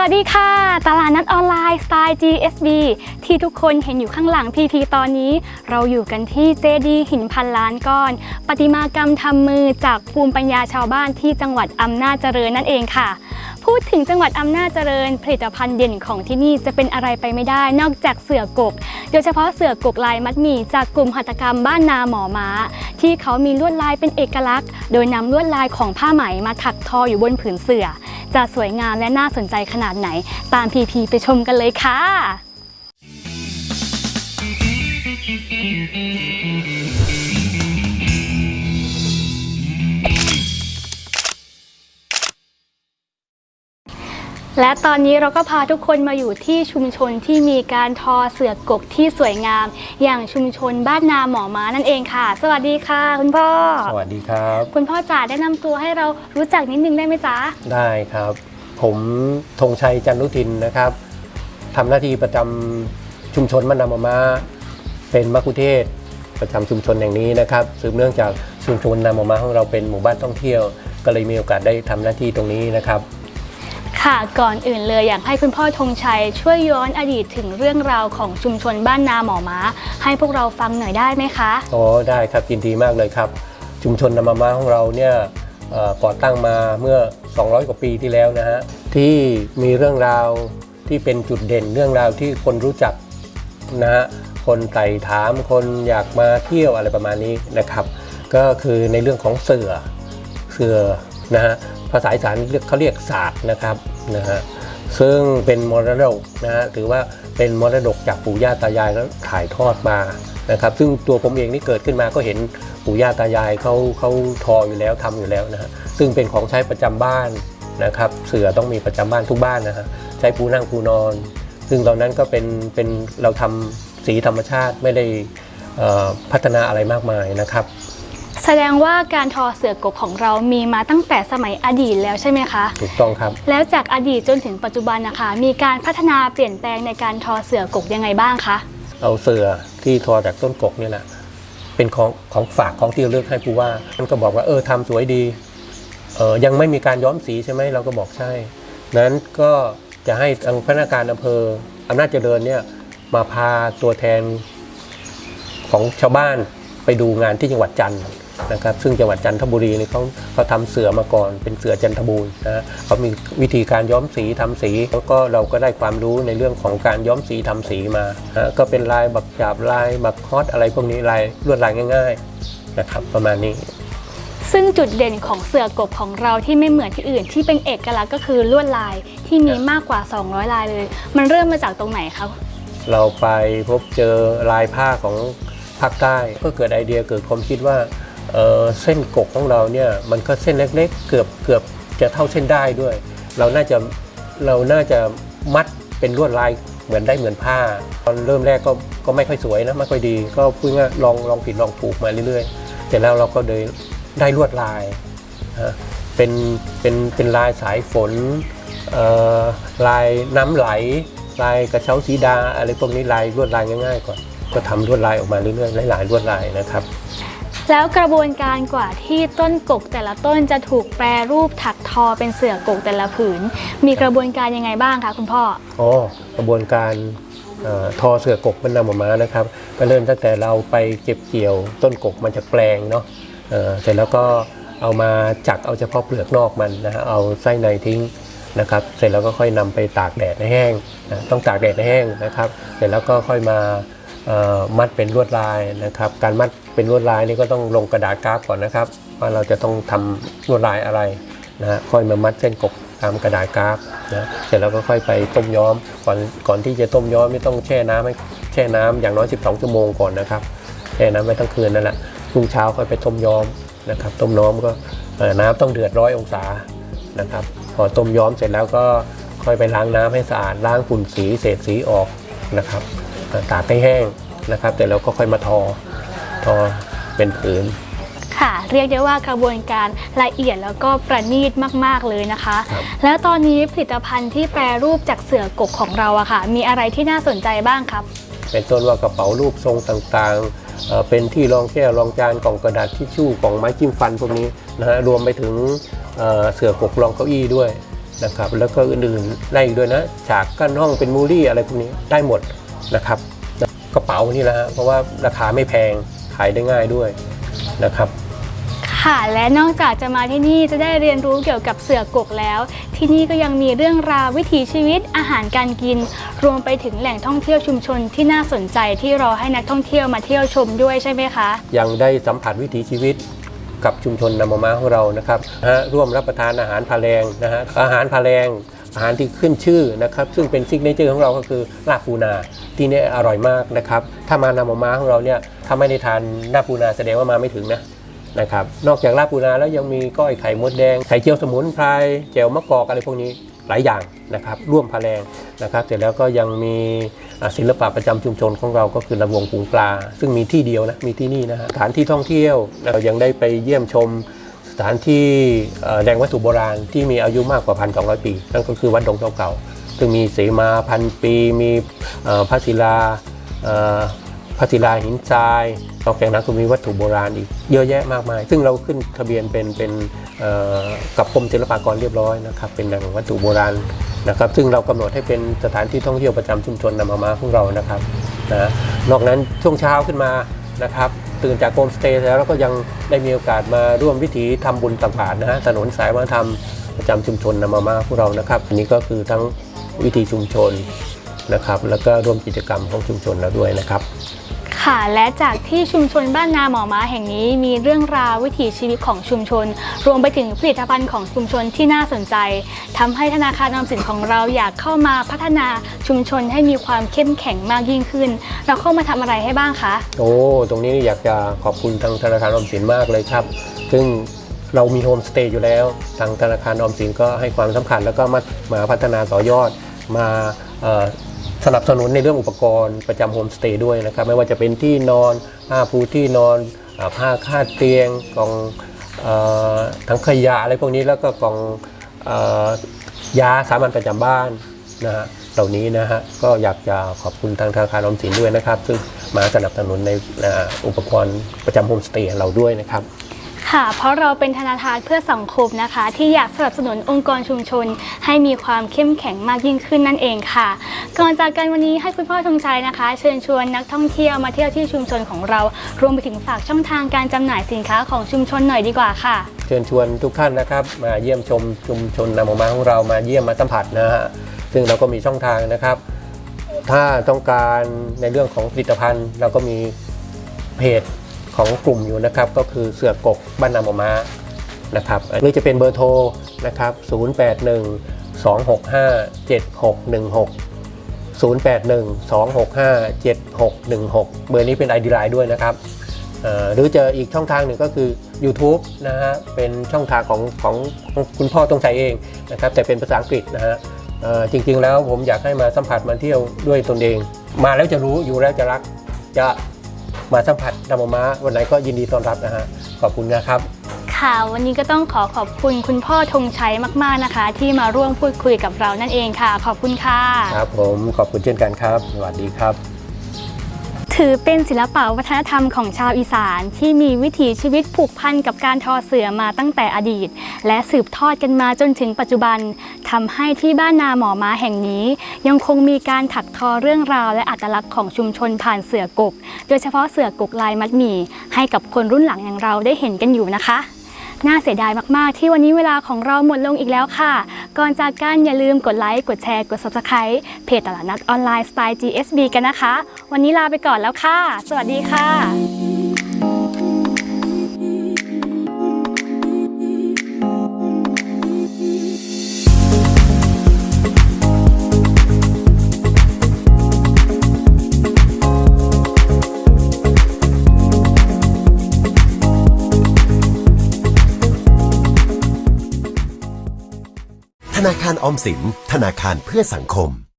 วัสดีค่ะ ตลาดนัดออนไลน์สไตล์ GSB ที่ทุกคนเห็นอยู่ข้างหลังพีพีตอนนี้ เราอยู่กันที่เจดีหินพันล้านก้อนประติมากรรมทำมือจากภูมิปัญญาชาวบ้านที่จังหวัดอำนาจเจริญนั่นเองค่ะ พูดถึงจังหวัดอำนาจเจริญ ผลิตภัณฑ์เด่นของที่นี่จะเป็นอะไรไปไม่ได้ นอกจากเสือกก โดยเฉพาะเสือกกลายมัดหมี่จากกลุ่มหัตถกรรมบ้านนาหมอม้า ที่เขามีลวดลายเป็นเอกลักษณ์ โดยนำลวดลายของผ้าไหมมาถักทออยู่บนผืนเสือ จะสวยงามและน่าสนใจขนาดไหน ตามพีพีไปชมกันเลยค่ะ และตอนนี้เราก็พาทุกคนมาอยู่ที่ชุมชนที่มีการทอเสือกกที่สวยงาม อย่างชุมชนบ้านนาหมอม้านั่นเองค่ะ สวัสดีค่ะ คุณพ่อ สวัสดีครับ คุณพ่อจ๋าแนะนำตัวให้เรารู้จักนิดนึงได้ไหมจ๊ะ ได้ครับ ผมธงชัยจันทุทินนะครับทำหน้าที่ประจำชุมชนมะนาวมามาเป็นมัคคุเทศก์ประจำชุมชนแห่งนี้นะครับสืบเนื่องจากชุมชนนามมามาของเราเป็นหมู่บ้านท่องเที่ยว ก็เลยมีโอกาสได้ทำหน้าที่ตรงนี้นะครับ ค่ะก่อนอื่นเลยอยากให้คุณพ่อธงชัย ช่วยย้อนอดีตถึงเรื่องราวของชุมชนบ้านนาหมอม้า ให้พวกเราฟังหน่อยได้ไหมคะอ๋อได้ครับยินดีมากเลยครับ ชุมชนนามาม้าของเราเนี่ยก่อตั้งมาเมื่อ 200 กว่าปีที่แล้วนะฮะที่มีเรื่องราวที่เป็นจุดเด่นเรื่องราวที่คนรู้จักนะฮะคนไต่ถามคนอยากมาเที่ยวอะไรประมาณนี้นะครับ ก็คือในเรื่องของเสือเสือนะฮะ ภาษาอีสานเรียกเขาเรียกศาสตร์นะครับนะฮะซึ่งเป็นมรดกนะฮะถือว่าเป็นมรดกจากปู่ย่าตายายแล้วถ่ายทอดมานะครับซึ่งตัวผมเองนี่เกิดขึ้นมาก็เห็นปู่ย่าตายายเขาเขาทออยู่แล้วทำอยู่แล้วนะฮะซึ่งเป็นของใช้ประจำบ้านนะครับเสือต้องมีประจำบ้านทุกบ้านนะฮะใช้ปูนั่งปูนอน ซึ่งตอนนั้นก็เป็นเป็นเราทำสีธรรมชาติไม่ได้พัฒนาอะไรมากมายนะครับ ดงว่าการทอเสือกกของเรามีมาตั้งแต่สมัยอดีตแล้วใช่ไหมคะ ถูกต้องครับ แล้วจากอดีตจนถึงปัจจุบันนะคะ มีการพัฒนาเปลี่ยนแปลงในการทอเสือกกยังไงบ้างคะ เอาเสือที่ทอจากต้นกกเนี่ยแหละ เป็นของของฝากของที่ระลึกให้ผู้ว่ามันก็บอกว่าเออทำสวยดี เออยังไม่มีการย้อมสีใช่ไหมเราก็บอกใช่ นั้นก็จะให้ทางพนักงานอำเภออำนาจเจริญเนี่ยมาพาตัวแทนของชาวบ้านไปดูงานที่จังหวัดจันทร์ นะครับซึ่งจังหวัดจันทบุรีนี่เขาเขาทำเสือมาก่อนเป็นเสือจันทบูรณ์นะฮะเขามีวิธีการย้อมสีทำสี แล้วก็เราก็ได้ความรู้ในเรื่องของการย้อมสีทำสีมาฮะก็เป็นลายบักจาบลายบักฮอตอะไรพวกนี้ลายลวดลายง่ายๆนะครับประมาณนี้ซึ่งจุดเด่นของเสือกกของเราที่ไม่เหมือนที่อื่น ที่เป็นเอกลักษณ์ก็คือลวดลายที่มีมากกว่า 200 ลายเลย มันเริ่มมาจากตรงไหนคะเราไปพบเจอลายผ้าของภาคใต้ก็เกิดไอเดียเกิดความคิดว่า เเส้นกกของเราเนี่ยมันก็เส้นเล็กๆ เกือบเกือบจะเท่าเส้นได้ด้วย เราน่าจะเราน่าจะมัดเป็นลวดลายเหมือนได้เหมือนผ้า ตอนเริ่มแรกก็ก็ไม่ค่อยสวยนะไม่ค่อยดี ก็เพิ่งลองลองผิดลองถูกมาเรื่อยๆเสร็จแล้วเราก็เลยได้ลวดลายเป็นเป็นเป็นลายสายฝนลายน้ำไหล ลายกระเช้าสีดาอะไรพวกนี้ลายลวดลายง่ายๆก่อนก็ทำลวดลายออกมาเรื่อยๆหลายๆลวดลายนะครับ แล้วกระบวนการกว่าที่ต้นกกแต่ละต้นจะถูกแปรรูปถักทอเป็นเสือกกแต่ละผืน มีกระบวนการยังไงบ้างคะคุณพ่ออ๋อกระบวนการออทอเสือกกมันนำออกมานะครับ ก็เริ่มตั้งแต่เราไปเก็บเกี่ยวต้นกกมาจากแปลงเนาะเสร็จแล้วก็เอามาจักเอาเฉพาะเปลือกนอกมันนะฮะเอาไส้ในทิ้งนะครับเสร็จแล้วก็ค่อยนำไปตากแดดให้แห้งนะต้องตากแดดให้แห้งนะครับ เสร็จแล้วก็ค่อยมา มัดเป็นลวดลายนะครับ การมัดเป็นลวดลายนี่ก็ต้องลงกระดาษกราฟก่อนนะครับ ว่าเราจะต้องทำลวดลายอะไรนะค่อยมามัดเส้นกบตามกระดาษกราฟนะเสร็จแล้วก็ค่อยไปต้มย้อมก่อนก่อนที่จะต้มย้อมไม่ต้องแช่น้ำให้แช่น้ำอย่างน้อย 12 ชั่วโมงก่อนนะครับแช่น้ำไว้ทั้งคืนนั่นแหละรุ่งเช้าค่อยไปต้มย้อมนะครับต้มย้อมก็น้ำต้องเดือดร้อยองศานะครับ พอต้มย้อมเสร็จแล้วก็ค่อยไปล้างน้ำให้สะอาดล้างฝุ่นสีเศษสีออกนะครับ ตากให้แห้งนะครับแต่แล้วก็ค่อยมาทอทอเป็นผืนค่ะเรียกได้ว่ากระบวนการละเอียดแล้วก็ประณีตมาก ๆ เลยนะคะครับแล้วตอนนี้ผลิตภัณฑ์ที่แปรรูปจากเสือกกของเราอะค่ะ มีอะไรที่น่าสนใจบ้างครับ เป็นต้นว่ากระเป๋ารูปทรงต่างๆเอ่อเป็นที่รองแก้วรองจานกล่องกระดาษทิชชู่กล่องไม้จิ้มฟันพวกนี้นะฮะรวมไปถึงเอ่อเสื่อกกรองเก้าอี้ด้วยนะครับแล้วก็อื่นๆได้อีกด้วยนะฉากกั้นห้องเป็นมูรี่อะไรพวกนี้ได้หมด นะครับกระเป๋านี่แหละฮะเพราะว่าราคาไม่แพงขายได้ง่ายด้วยนะครับ ค่ะ และนอกจากจะมาที่นี่จะได้เรียนรู้เกี่ยวกับเสือกกแล้ว ที่นี่ก็ยังมีเรื่องราววิถีชีวิตอาหารการกิน รวมไปถึงแหล่งท่องเที่ยวชุมชนที่น่าสนใจที่รอให้นักท่องเที่ยวมาเที่ยวชมด้วยใช่ไหมคะ ยังได้สัมผัสวิถีชีวิตกับชุมชนนามามาของเรานะครับนะฮะร่วมรับประทานอาหารพาแรงนะฮะอาหารพาแรง อาหารที่ขึ้นชื่อนะครับ ซึ่งเป็นซิกเนเจอร์ของเราก็คือลาบปูนาที่นี่อร่อยมากนะครับ ถ้ามานามามาของเราเนี่ยถ้าไม่ได้ทานลาบปูนาแสดงว่ามาไม่ถึงนะนะครับ นอกจากลาบปูนาแล้วยังมีก้อยไข่มดแดงไข่เจียวสมุนไพรแจ่วมะกอกอะไรพวกนี้หลายอย่างนะครับ ร่วมพแรงนะครับ เสร็จแล้วก็ยังมีศิลปะประจำชุมชนของเราก็คือระวงปูปลา ซึ่งมีที่เดียวนะมีที่นี่นะฮะสถานที่ท่องเที่ยวเรายังได้ไปเยี่ยมชม ถานที่แหล่งวัตถุโบราณที่มีอายุมากกว่า 1,200 ปี นั่นก็คือวัดดงเก่าซึ่งมีเสมาพันปี มีพระศิลาพระศิลาหินทรายนอกจากนั้นก็มีวัตถุโบราณอีกเยอะแยะมากมาย ซึ่งเราขึ้นทะเบียนเป็นเป็นกับกรมศิลปากรเรียบร้อยนะครับ เป็นแหล่งวัตถุโบราณนะครับ ซึ่งเรากำหนดให้เป็นสถานที่ท่องเที่ยวประจำชุมชนนามามาของเรานะครับนะนอกนั้นช่วงเช้าขึ้นมานะครับ ตื่นจากโฮมสเตย์แล้วเราก็ยังได้มีโอกาสมาร่วมวิถีทำบุญตักบาตรนะฮะถนนสายวัฒนธรรมประจำชุมชนนามามาพวกเรานะครับอันนี้ก็คือทั้งวิถีชุมชนนะครับ แล้วก็ร่วมกิจกรรมของชุมชนเราด้วยนะครับ ค่ะ และจากที่ชุมชนบ้านนาหมอม้าแห่งนี้มีเรื่องราววิถีชีวิตของชุมชน รวมไปถึงผลิตภัณฑ์ของชุมชนที่น่าสนใจทำให้ธนาคารออมสินของเราอยากเข้ามาพัฒนาชุมชนให้มีความเข้มแข็งมากยิ่งขึ้น เราเข้ามาทำอะไรให้บ้างคะ โอ้ ตรงนี้อยากจะขอบคุณทางธนาคารออมสินมากเลยครับ ซึ่งเรามีโฮมสเตย์อยู่แล้ว ทางธนาคารออมสินก็ให้ความสำคัญแล้วก็มามาพัฒนาต่อยอดมา สนับสนุนในเรื่องอุปกรณ์ประจำโฮมสเตย์ด้วยนะครับ ไม่ว่าจะเป็นที่นอนผ้าปูที่นอนอ่าผ้าคาดเตียงกล่องเอ่อถังขยะอะไรพวกนี้แล้วก็กล่องเอ่อยาสามัญประจำบ้านนะฮะเหล่านี้นะฮะก็อยากจะขอบคุณทางธนาคารออมสินด้วยนะครับ ซึ่งมาสนับสนุนในอ่าอุปกรณ์ประจำโฮมสเตย์เราด้วยนะครับ ค่ะ เพราะเราเป็นธนาคารเพื่อสังคมนะคะ ที่อยากสนับสนุนองค์กรชุมชน ให้มีความเข้มแข็งมากยิ่งขึ้นนั่นเองค่ะ ก่อนจากกันวันนี้ให้คุณพ่อธงชัยนะคะ เชิญชวนนักท่องเที่ยวมาเที่ยวที่ชุมชนของเรา รวมไปถึงฝากช่องทางการจำหน่ายสินค้าของชุมชนหน่อยดีกว่าค่ะ เชิญชวนทุกท่านนะครับ มาเยี่ยมชมชุมชนนามามาของเรามาเยี่ยมมาสัมผัสนะฮะซึ่งเราก็มีช่องทางนะครับ ถ้าต้องการในเรื่องของผลิตภัณฑ์เราก็มีเพจ ของกลุ่มอยู่นะครับ ก็คือเสือกกบ้านนามามานะครับหรือจะเป็นเบอร์โทรนะครับ081 265 7616 081 265 7616 เบอร์นี้เป็น ID Line ด้วยนะครับหรือเจออีกช่องทางหนึ่งก็คือ YouTube นะฮะเป็นช่องทางของของของคุณพ่อตรงใจเองนะครับแต่เป็นภาษาอังกฤษนะฮะจริงๆแล้วผมอยากให้มาสัมผัสมาเที่ยวด้วยตนเอง มาแล้วจะรู้อยู่แล้วจะรักจะ มาสัมผัสนามาม้าวันไหนก็ยินดีต้อนรับนะฮะขอบคุณนะครับ ค่ะ วันนี้ก็ต้องขอขอบคุณคุณพ่อธงชัยมาก ๆนะคะ ที่มาร่วมพูดคุยกับเรานั่นเองค่ะ ขอบคุณค่ะ ครับผมขอบคุณเช่นกันครับ สวัสดีครับ ถือเป็นศิลปะวัฒนธรรมของชาวอีสานที่มีวิถีชีวิตผูกพันกับการทอเสือมาตั้งแต่อดีต และสืบทอดกันมาจนถึงปัจจุบันทำให้ที่บ้านนาหมอม้าแห่งนี้ ยังคงมีการถักทอเรื่องราวและอัตลักษณ์ของชุมชนผ่านเสือกก โดยเฉพาะเสือกกลายมัดหมี่ให้กับคนรุ่นหลังอย่างเราได้เห็นกันอยู่นะคะ น่าเสียดายมากๆ ที่วันนี้เวลาของเราหมดลงอีกแล้วค่ะ ก่อนจากกันอย่าลืมกดไลค์ กดแชร์ กด Subscribe เพจตลาดนัดออนไลน์สไตล์ GSB กันนะคะ วันนี้ลาไปก่อนแล้วค่ะ สวัสดีค่ะารออมสิน ธนาคารเพื่อสังคม